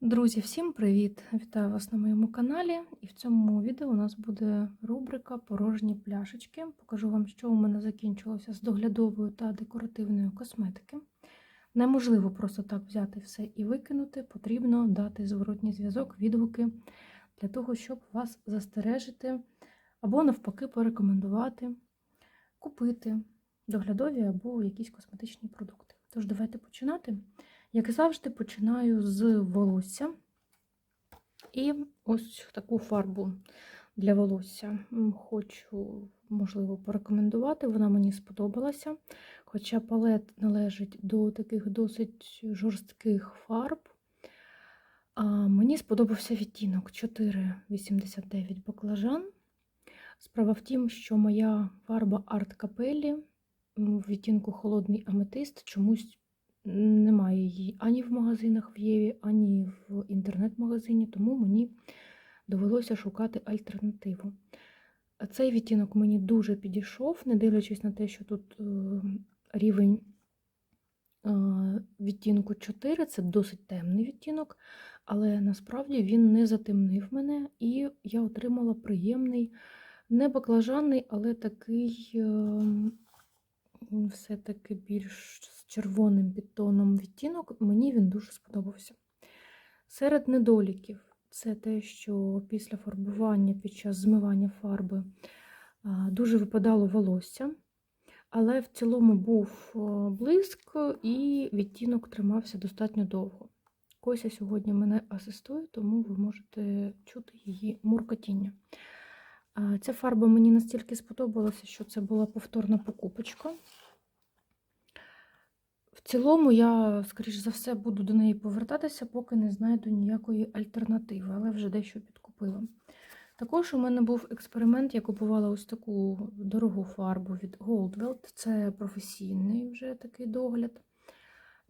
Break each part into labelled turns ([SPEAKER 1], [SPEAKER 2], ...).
[SPEAKER 1] Друзі, всім привіт! Вітаю вас на моєму каналі. І в цьому відео у нас буде рубрика Порожні пляшечки. Покажу вам, що у мене закінчилося з доглядовою та декоративною косметики. Неможливо просто так взяти все і викинути, потрібно дати зворотній зв'язок, відгуки для того, щоб вас застережити або навпаки порекомендувати купити доглядові або якісь косметичні продукти. Тож, давайте починати. Як завжди, починаю з волосся. І ось таку фарбу для волосся хочу, можливо, порекомендувати. Вона мені сподобалася. Хоча палет належить до таких досить жорстких фарб. А мені сподобався відтінок 4,89 баклажан. Справа в тім, що моя фарба арт капелі в відтінку холодний аметист чомусь немає її ані в магазинах в Єві, ані в інтернет-магазині, тому мені довелося шукати альтернативу. Цей відтінок мені дуже підійшов, не дивлячись на те, що тут рівень відтінку 4, це досить темний відтінок, але насправді він не затемнив мене, і я отримала приємний, не баклажанний, але такий все-таки більш червоним підтоном відтінок, мені він дуже сподобався. Серед недоліків це те, що після фарбування, під час змивання фарби дуже випадало волосся, але в цілому був блиск і відтінок тримався достатньо довго. Кося сьогодні мене асистує, тому ви можете чути її муркотіння. Ця фарба мені настільки сподобалася, що це була повторна покупочка. В цілому, я, скоріш за все, буду до неї повертатися, поки не знайду ніякої альтернативи, але вже дещо підкупила. Також у мене був експеримент, я купувала ось таку дорогу фарбу від Goldwelt. Це професійний вже такий догляд.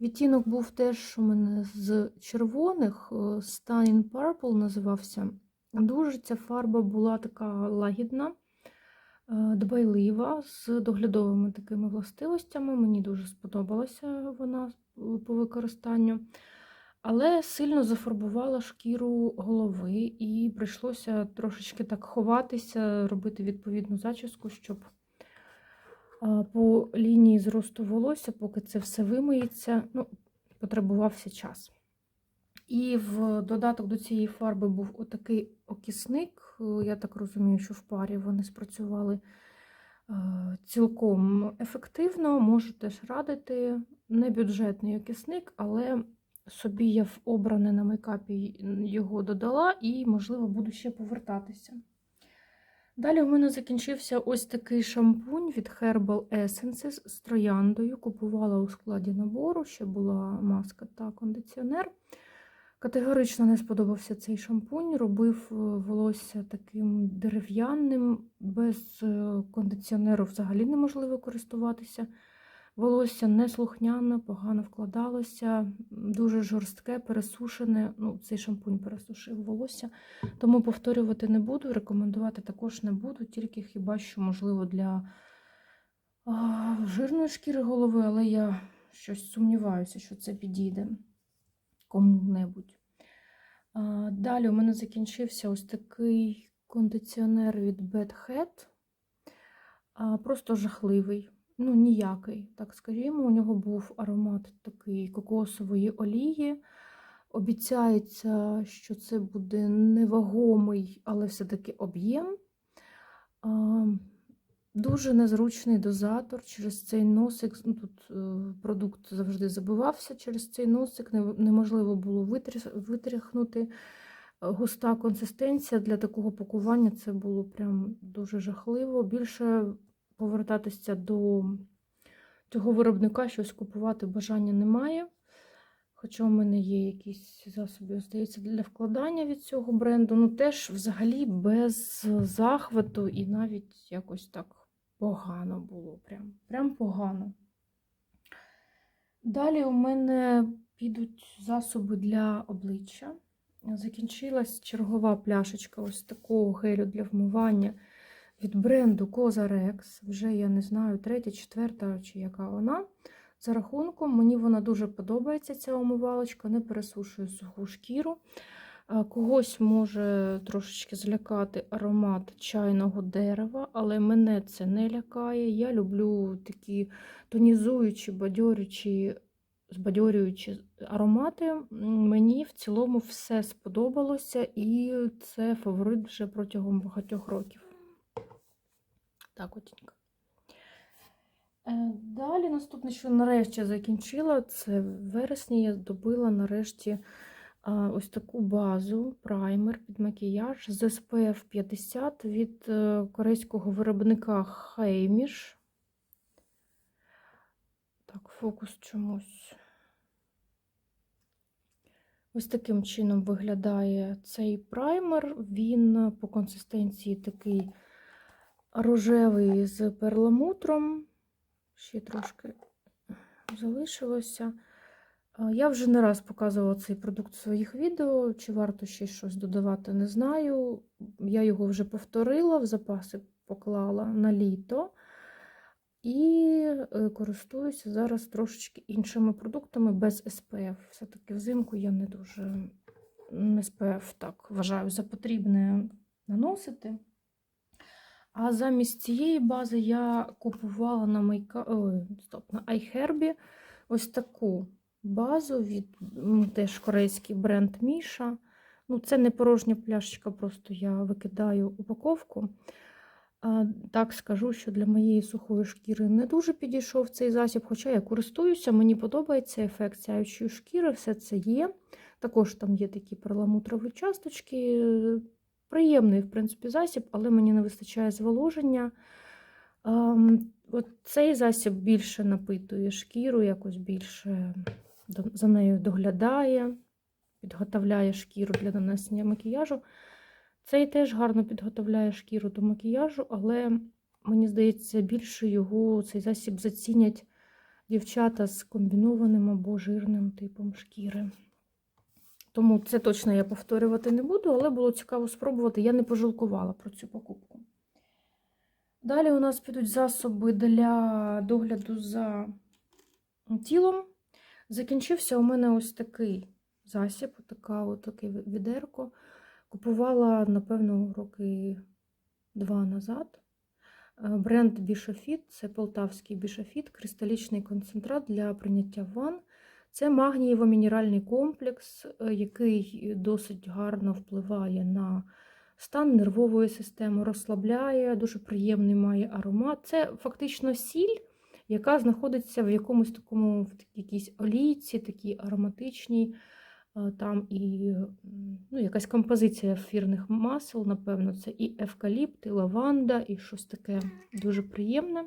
[SPEAKER 1] Відтінок був теж у мене з червоних, Stunning Purple називався. Дуже ця фарба була така лагідна, дбайлива, з доглядовими такими властивостями. Мені дуже сподобалася вона по використанню. Але сильно зафарбувала шкіру голови, і прийшлося трошечки так ховатися, робити відповідну зачіску, щоб по лінії зросту волосся, поки це все вимиється, ну, потребувався час. І в додаток до цієї фарби був отакий окисник. Я так розумію, що в парі вони спрацювали цілком ефективно. Можу теж радити. Не бюджетний окисник, але собі я в обране на мейкапі його додала і, можливо, буду ще повертатися. Далі у мене закінчився ось такий шампунь від Herbal Essences з трояндою. Купувала у складі набору, ще була маска та кондиціонер. Категорично не сподобався цей шампунь, робив волосся таким дерев'яним, без кондиціонеру взагалі неможливо користуватися. Волосся неслухняне, погано вкладалося, дуже жорстке, пересушене. Ну, Цей шампунь пересушив волосся, тому повторювати не буду, рекомендувати також не буду, тільки хіба що, можливо, для жирної шкіри голови, але я щось сумніваюся, що це підійде кому-небудь. Далі у мене закінчився ось такий кондиціонер від Bad Head. Просто жахливий, ну, ніякий, так скажімо. У нього був аромат такий кокосової олії. Обіцяється, що це буде невагомий, але все-таки об'єм. Дуже незручний дозатор через цей носик. Ну, Тут е, продукт завжди забивався через цей носик, неможливо було витряхнути. Густа консистенція для такого пакування це було прям дуже жахливо. Більше повертатися до цього виробника, щось купувати бажання немає. Хоча у мене є якісь засоби, здається, для вкладання від цього бренду. Ну, теж взагалі без захвату і навіть якось так погано було. Прям, прям погано. Далі у мене підуть засоби для обличчя. Закінчилась чергова пляшечка ось такого гелю для вмивання від бренду Коза Rex. Вже я не знаю, третя, четверта чи яка вона. За рахунком, мені вона дуже подобається, ця омивалочка, не пересушує суху шкіру. Когось може трошечки злякати аромат чайного дерева, але мене це не лякає. Я люблю такі тонізуючі, бадьорючі, збадьорюючі аромати. Мені в цілому все сподобалося, і це фаворит вже протягом багатьох років. Так, отінька. Е, Далі наступне, що нарешті закінчила, це вересні я здобила нарешті ось таку базу, праймер під макіяж з SPF 50 від е, корейського виробника Heimish. Так, фокус чомусь. Ось таким чином виглядає цей праймер. Він по консистенції такий рожевий з перламутром. Ще трошки залишилося. Я вже не раз показувала цей продукт в своїх відео. Чи варто ще щось додавати, не знаю. Я його вже повторила, в запаси поклала на літо. І е, користуюся зараз трошечки іншими продуктами без SPF. Все-таки взимку я не дуже SPF так вважаю за потрібне наносити. А замість цієї бази я купувала на майка... Ой, стоп, на iHerb ось таку базу від теж корейський бренд Міша. Ну, це не порожня пляшечка, просто я викидаю упаковку. Так скажу, що для моєї сухої шкіри не дуже підійшов цей засіб, хоча я користуюся, мені подобається ефект сяючої шкіри, все це є. Також там є такі перламутрові часточки. Приємний, в принципі, засіб, але мені не вистачає зволоження. От цей засіб більше напитує шкіру, якось більше за нею доглядає, підготовляє шкіру для нанесення макіяжу. Цей теж гарно підготовляє шкіру до макіяжу, але мені здається, більше його цей засіб зацінять дівчата з комбінованим або жирним типом шкіри. Тому це точно я повторювати не буду, але було цікаво спробувати. Я не пожалкувала про цю покупку. Далі у нас підуть засоби для догляду за тілом. Закінчився у мене ось такий засіб, така, от таке відерко. Купувала, напевно, роки два назад. Е, Бренд Бішофіт це полтавський бішофіт, кристалічний концентрат для прийняття ванн. Це магнієво-мінеральний комплекс, е, який досить гарно впливає на стан нервової системи, розслабляє, дуже приємний має аромат. Це фактично сіль, яка знаходиться в якомусь такому в якійсь олійці, такій ароматичній. Е, Там і ну, якась композиція ефірних масел, напевно, це і евкаліпт, і лаванда, і щось таке дуже приємне.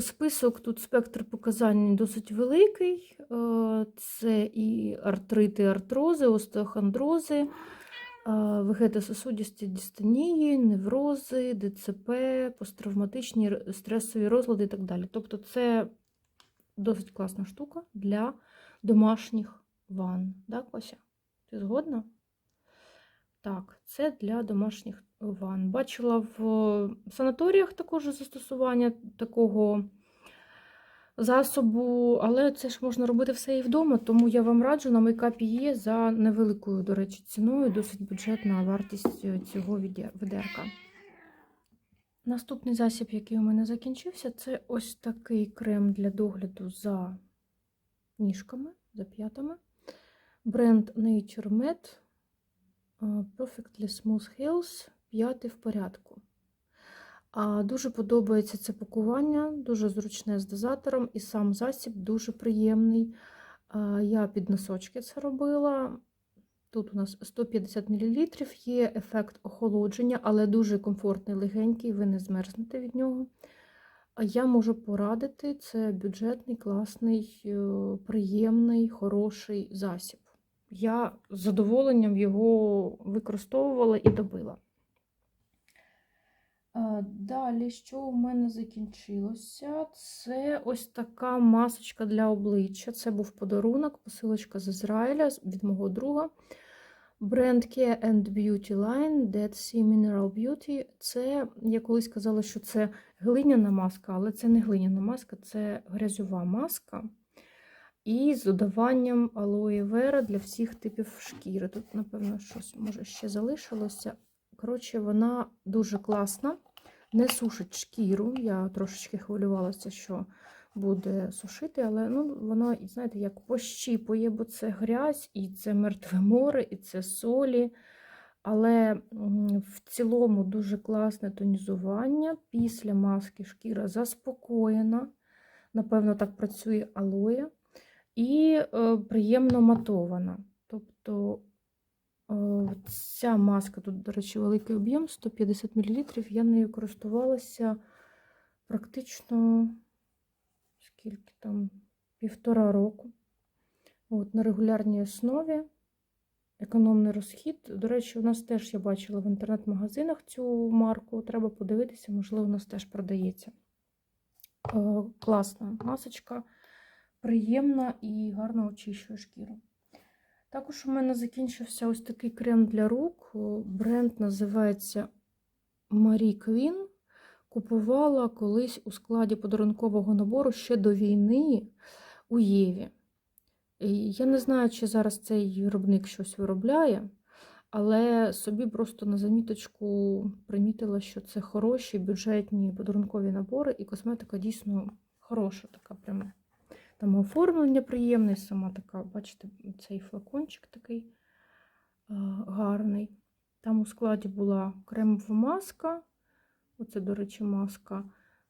[SPEAKER 1] Список тут спектр показань досить великий. Е, Це і артрити, артрози, остеохондрози, а, вегетососудисті дистонії, неврози, ДЦП, посттравматичні стресові розлади і так далі. Тобто це досить класна штука для домашніх ванн. Так, Кося? Ти згодна? Так, це для домашніх ванн. Бачила в санаторіях також застосування такого засобу, але це ж можна робити все і вдома, тому я вам раджу на мейкапі є за невеликою, до речі, ціною, досить бюджетна вартість е, цього відерка. Наступний засіб, який у мене закінчився, це ось такий крем для догляду за ніжками, за п'ятами. Бренд Nature Med е, Perfectly Smooth Heels, п'яти в порядку. Дуже подобається це пакування, дуже зручне з дозатором, і сам засіб дуже приємний. Я під носочки це робила. Тут у нас 150 мл, є ефект охолодження, але дуже комфортний, легенький, ви не змерзнете від нього. Я можу порадити, це бюджетний, класний, е, приємний, хороший засіб. Я з задоволенням його використовувала і добила. А, Далі, що у мене закінчилося? Це ось така масочка для обличчя. Це був подарунок, посилочка з Ізраїля від мого друга. Бренд Care and Beauty Line Dead Sea Mineral Beauty. Це, я колись казала, що це глиняна маска, але це не глиняна маска, це грязьова маска. І з додаванням алоє вера для всіх типів шкіри. Тут, напевно, щось може ще залишилося. Коротше, вона дуже класна, не сушить шкіру. Я трошечки хвилювалася, що буде сушити, але ну, вона, знаєте, як пощіпує, бо це грязь, і це мертве море, і це солі. Але в цілому дуже класне тонізування. Після маски шкіра заспокоєна. Напевно, так працює алоє. І е, приємно матована. Тобто ця маска, тут, до речі, великий об'єм 150 мл. Я нею користувалася практично скільки там, півтора року. От, на регулярній основі. Економний розхід. До речі, у нас теж я бачила в інтернет-магазинах цю марку. Треба подивитися, можливо, у нас теж продається. Е, Класна масочка, приємна і гарно очищує шкіру. Також у мене закінчився ось такий крем для рук. Бренд називається Marie Queen. Купувала колись у складі подарункового набору ще до війни у Єві. Я не знаю, чи зараз цей виробник щось виробляє, але собі просто на заміточку примітила, що це хороші бюджетні подарункові набори, і косметика дійсно хороша, така прямо. Там оформлення приємне, сама така, бачите, цей флакончик такий а, гарний. Там у складі була кремова маска, оце, до речі, маска,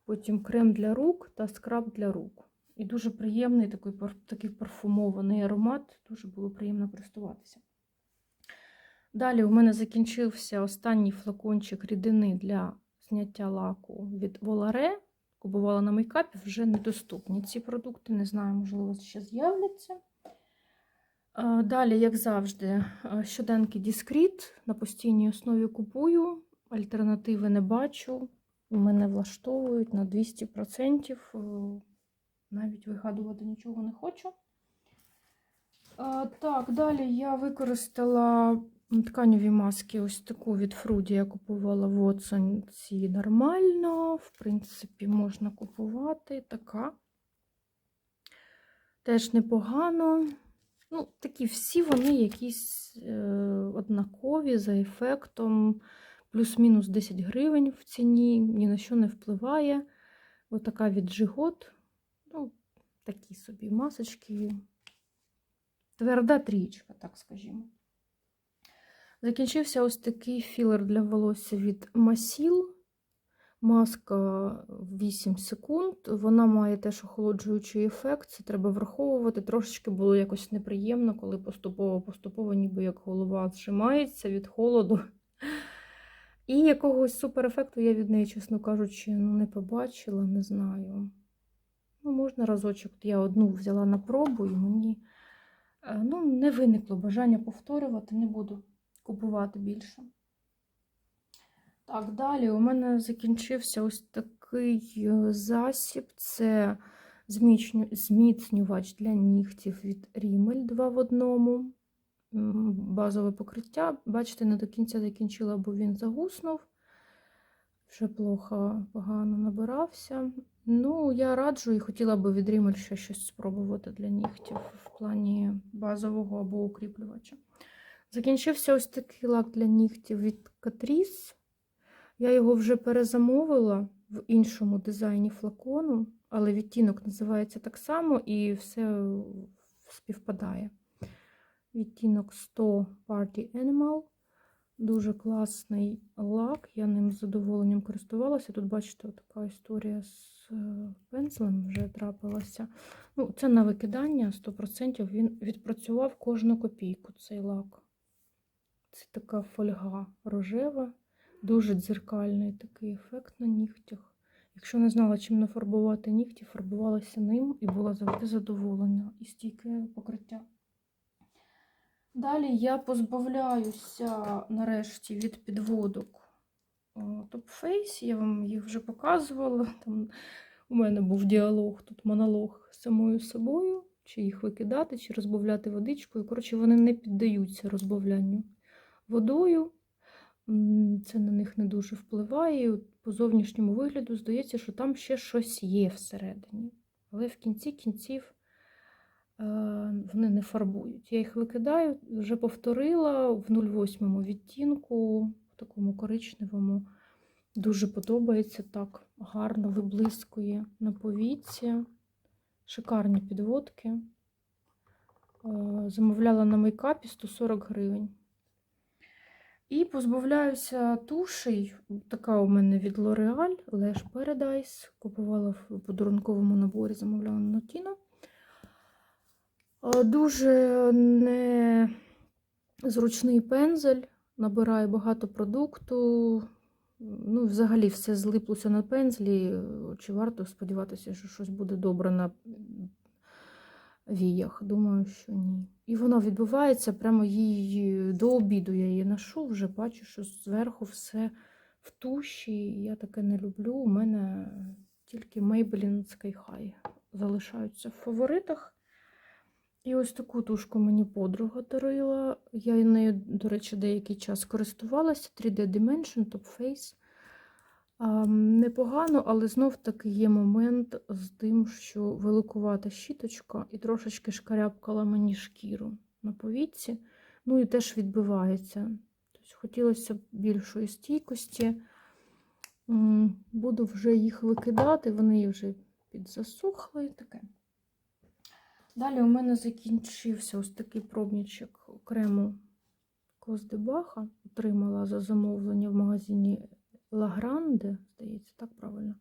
[SPEAKER 1] потім крем для рук та скраб для рук. І дуже приємний такий, такий парфумований аромат, дуже було приємно користуватися. Далі у мене закінчився останній флакончик рідини для зняття лаку від Volare. Купувала на мейкапі, вже недоступні ці продукти. Не знаю, можливо, ще з'являться. Е, Далі, як завжди, е, щоденки Discreet на постійній основі купую. Альтернативи не бачу. Мене влаштовують на 200%. е, Навіть вигадувати нічого не хочу. Так, далі я використала тканеві маски. Ось таку від Фруді я купувала в оцінці нормально. В принципі, можна купувати. Така. Теж непогано. Ну, такі всі вони якісь е, однакові за ефектом. Плюс-мінус 10 гривень в ціні, ні на що не впливає. Отака від Жигот. Ну, такі собі масочки. Тверда трієчка, так скажімо. Закінчився ось такий філер для волосся від Масіл. Маска 8 секунд. Вона має теж охолоджуючий ефект. Це треба враховувати. Трошечки було якось неприємно, коли поступово-поступово, ніби як голова зжимається від холоду. І якогось суперефекту я від неї, чесно кажучи, ну, не побачила, не знаю. Ну, можна разочок. Я одну взяла на пробу, і мені е, ну, не виникло бажання повторювати, не буду купувати більше. Так, далі у мене закінчився ось такий е, засіб. Це зміцнювач для нігтів від Rimmel 2 в одному. Базове покриття. Бачите, не до кінця закінчила, бо він загуснув. Вже плохо, погано набирався. Ну, я раджу і хотіла би від Rimmel ще щось спробувати для нігтів в плані базового або укріплювача. Закінчився ось такий лак для нігтів від Catrice. Я його вже перезамовила в іншому дизайні флакону, але відтінок називається так само і все співпадає. Відтінок 100 Party Animal. Дуже класний лак. Я ним з задоволенням користувалася. Тут, бачите, така історія з е, пензлем вже трапилася. Ну, це на викидання 100%. Він відпрацював кожну копійку цей лак. Це така фольга рожева, дуже дзеркальний такий ефект на нігтях. Якщо не знала, чим нафарбувати нігті, фарбувалася ним і була завжди задоволена і стійке покриття. Далі я позбавляюся нарешті від підводок Face. Я вам їх вже показувала. Там у мене був діалог, тут монолог з самою собою, чи їх викидати, чи розбавляти водичкою. Коротше, вони не піддаються розбавлянню. Водою. Це на них не дуже впливає. і По зовнішньому вигляду здається, що там ще щось є всередині. Але в кінці кінців е, вони не фарбують. Я їх викидаю, вже повторила в 08 відтінку, в такому коричневому. Дуже подобається так, гарно виблискує на повіці. Шикарні підводки. Е, Замовляла на мейкапі 140 гривень. І позбавляюся тушей. Така у мене від L'Oreal Lash Paradise. Купувала в подарунковому наборі, замовляла на Notino. Е, Дуже незручний пензель, набирає багато продукту. Ну, взагалі все злиплося на пензлі. Чи варто сподіватися, що щось буде добре на віях? Думаю, що ні. І воно відбувається прямо її до обіду. Я її ношу, вже бачу, що зверху все в туші. Я таке не люблю. У мене тільки Maybelline Sky High залишаються в фаворитах. І ось таку тушку мені подруга дарила. Я нею, до речі, деякий час користувалася. 3D Dimension Top Face. Непогано, але знов таки є момент з тим, що великувата щіточка і трошечки шкарябкала мені шкіру на повітці. Ну і теж відбивається. Тобто хотілося б більшої стійкості. Буду вже їх викидати, вони вже підзасохли і таке. Далі у мене закінчився ось такий пробничок крему Коздебаха. Отримала за замовлення в магазині Лагранде, здається, так правильно.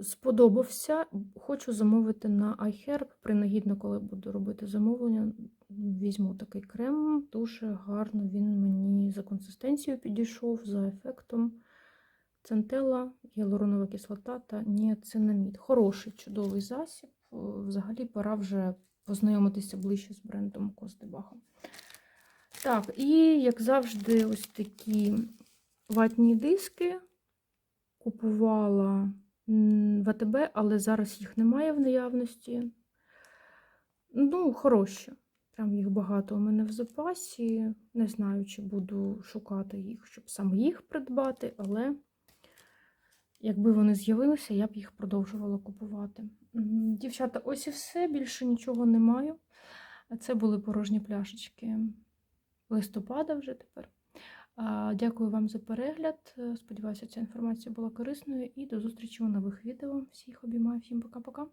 [SPEAKER 1] Сподобався. Хочу замовити на iHerb. Принагідно, коли буду робити замовлення, візьму такий крем. Дуже гарно він мені за консистенцією підійшов, за ефектом. Центела, гіалуронова кислота та ніацинамід. Хороший, чудовий засіб. Взагалі пора вже познайомитися ближче з брендом Костебаха. Так, і, як завжди, ось такі ватні диски. Купувала м, в АТБ, але зараз їх немає в наявності. Ну, хороші. Прям їх багато у мене в запасі. Не знаю, чи буду шукати їх, щоб саме їх придбати, але якби вони з'явилися, я б їх продовжувала купувати. Дівчата, ось і все, більше нічого не маю. Це були порожні пляшечки листопада вже тепер. Дякую вам за перегляд. Сподіваюся, ця інформація була корисною. І до зустрічі у нових відео. Всіх обіймаю, всім пока-пока.